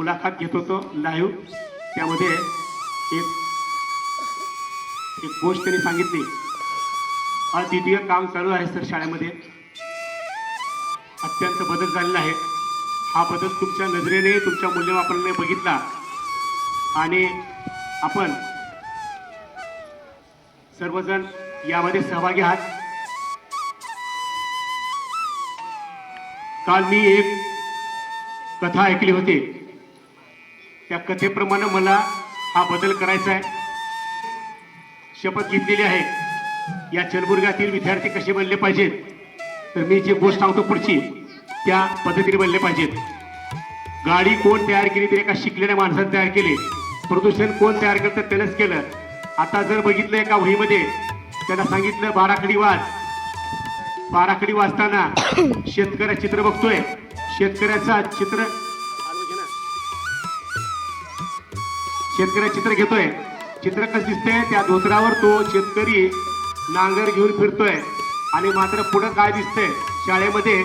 मुलाखत घेत होतो लाईव्ह त्यामध्ये एक एक गोष्ट त्यांनी सांगितली. अद्वितीय काम चालू आहे सर शाळेमध्ये. अत्यंत बदल झालेला आहे. हा बदल तुमच्या नजरेने तुमच्या मूल्यमापनाने बघितला. आणि आपण सर्वजण यामध्ये सहभागी आहात. काल मी एक कथा ऐकली होती. त्या कथेप्रमाणे मला हा बदल करायचा आहे. शपथ घेतलेली आहे. या चलबुर्गातील विद्यार्थी कसे बनले पाहिजेत? तर मी जी गोष्ट सांगतो पुढची त्या पद्धतीने बनले पाहिजेत. गाडी कोण तयार केली तर एका शिकलेल्या माणसाने तयार केली. प्रदूषण कोण तयार करतं त्यानंच केलं. आता जर बघितलं एका वहीमध्ये त्याला सांगितलं बाराखडी वाच. बाराखडी वाचताना शेतकऱ्या चित्र बघतोय. शेतकऱ्याचा चित्र शेतकऱ्या चित्र घेतोय. चित्र कसं दिसतंय? त्या धोत्रावर तो शेतकरी नांगर घेऊन फिरतोय. आणि मात्र पुढं काय दिसतंय? शाळेमध्ये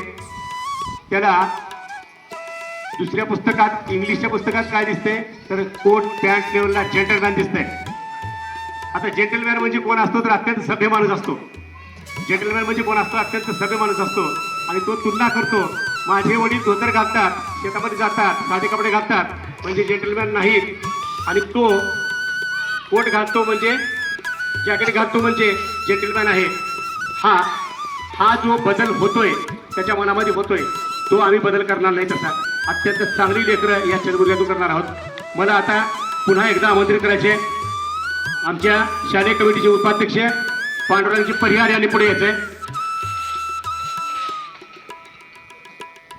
त्याला दुसऱ्या पुस्तकात इंग्लिशच्या पुस्तकात काय दिसतंय? तर कोट पॅन्ट लेवलला जेंटलमॅन दिसतंय. आता जेंटलमॅन म्हणजे कोण असतो? तर अत्यंत सभ्य माणूस असतो. जेंटलमॅन म्हणजे कोण असतो? अत्यंत सभ्य माणूस असतो. आणि तो तुलना करतो. माझे वडील धोतर घालतात शेतामध्ये जातात साधे कपडे घालतात. म्हणजे जेंटलमॅन नाहीत. आणि तो कोट घालतो म्हणजे जॅकेट घालतो म्हणजे जेंटलमॅन आहे. हा हा जो बदल होतोय त्याच्या मनामध्ये होतोय तो आम्ही बदल करणार नाही तसा. अत्यंत चांगली लेकरं या चंद्रगुर्गातून करणार आहोत. मला आता पुन्हा एकदा आमंत्रित करायचे आमच्या शालेय कमिटीचे उपाध्यक्ष पांडुरंगची परिहार यांनी पुढे यायचंय.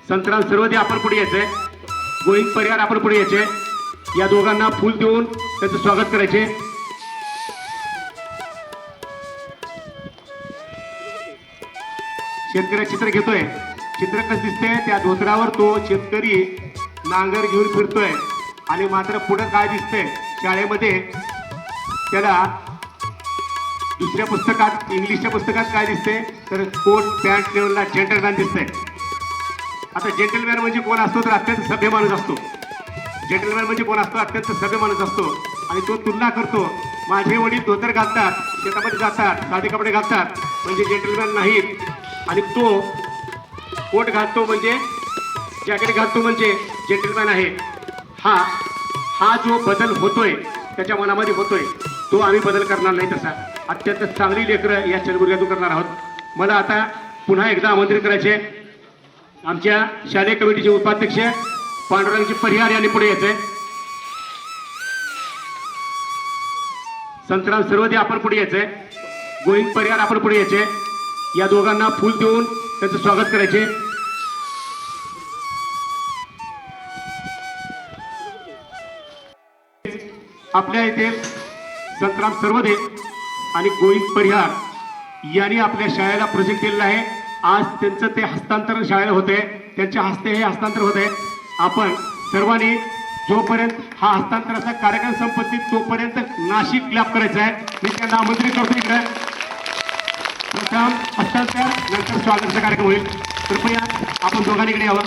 संतराम सर्वदे आपण पुढे यायचंय. गोविंद परिहार आपण पुढे यायचे या दोघांना फूल देऊन त्यांचं स्वागत करायचे. शेतकऱ्या चित्र घेतोय. चित्र कसं दिसतंय? त्या धोत्रावर तो शेतकरी नांगर घेऊन फिरतोय. आणि मात्र पुढं काय दिसतंय? शाळेमध्ये त्याला दुसऱ्या पुस्तकात इंग्लिशच्या पुस्तकात काय दिसते तर कोट पॅन्ट लेवलला जेंटलमॅन दिसतंय. आता जेंटलमॅन म्हणजे कोण असतो? तर अत्यंत सभ्य माणूस असतो. जेंटलमॅन म्हणजे कोण असतो? अत्यंत सभ्य माणूस असतो. आणि तो तुलना करतो. माझे वडील धोतर घालतात शेतामध्ये जातात साधे कपडे घालतात. म्हणजे जेंटलमॅन नाहीत. आणि तो कोट घालतो म्हणजे जॅकेट घालतो म्हणजे जेंटलमॅन आहे. हा हा जो बदल होतोय त्याच्या मनामध्ये होतोय तो आम्ही बदल करणार नाही तसा. अत्यंत चांगली लेकरं या चलगुर्ग्यातून करणार आहोत. मला आता पुन्हा एकदा आमंत्रित करायचे आमच्या शालेय कमिटीचे उपाध्यक्ष पांडुरंगची परिहार यांनी पुढे यायचंय संतराम सर्वदे आपण पुढे यायचंय गोविंद परिहार आपण पुढे यायचे या दोघांना फूल देऊन त्यांचं स्वागत करायचे. आपल्या इथे संतराम सर्वदे आणि गोविंद परिहार यांनी आपल्या शाळेला प्रोजेक्ट केलेला आहे. आज त्यांचं ते हस्तांतरण शाळेला होते त्यांच्या हस्ते हे हस्तांतर होत आहे आपण सर्वांनी जोपर्यंत हा हस्तांतराचा कार्यक्रम संपत्ती तोपर्यंत नाशिक क्लॅप करायचा आहे. मी त्यांना आमंत्रित करतो इकडे. प्रथम हस्तांतर नंतर स्वागताचा कार्यक्रम होईल. कृपया आपण दोघांनी इकडे यावं.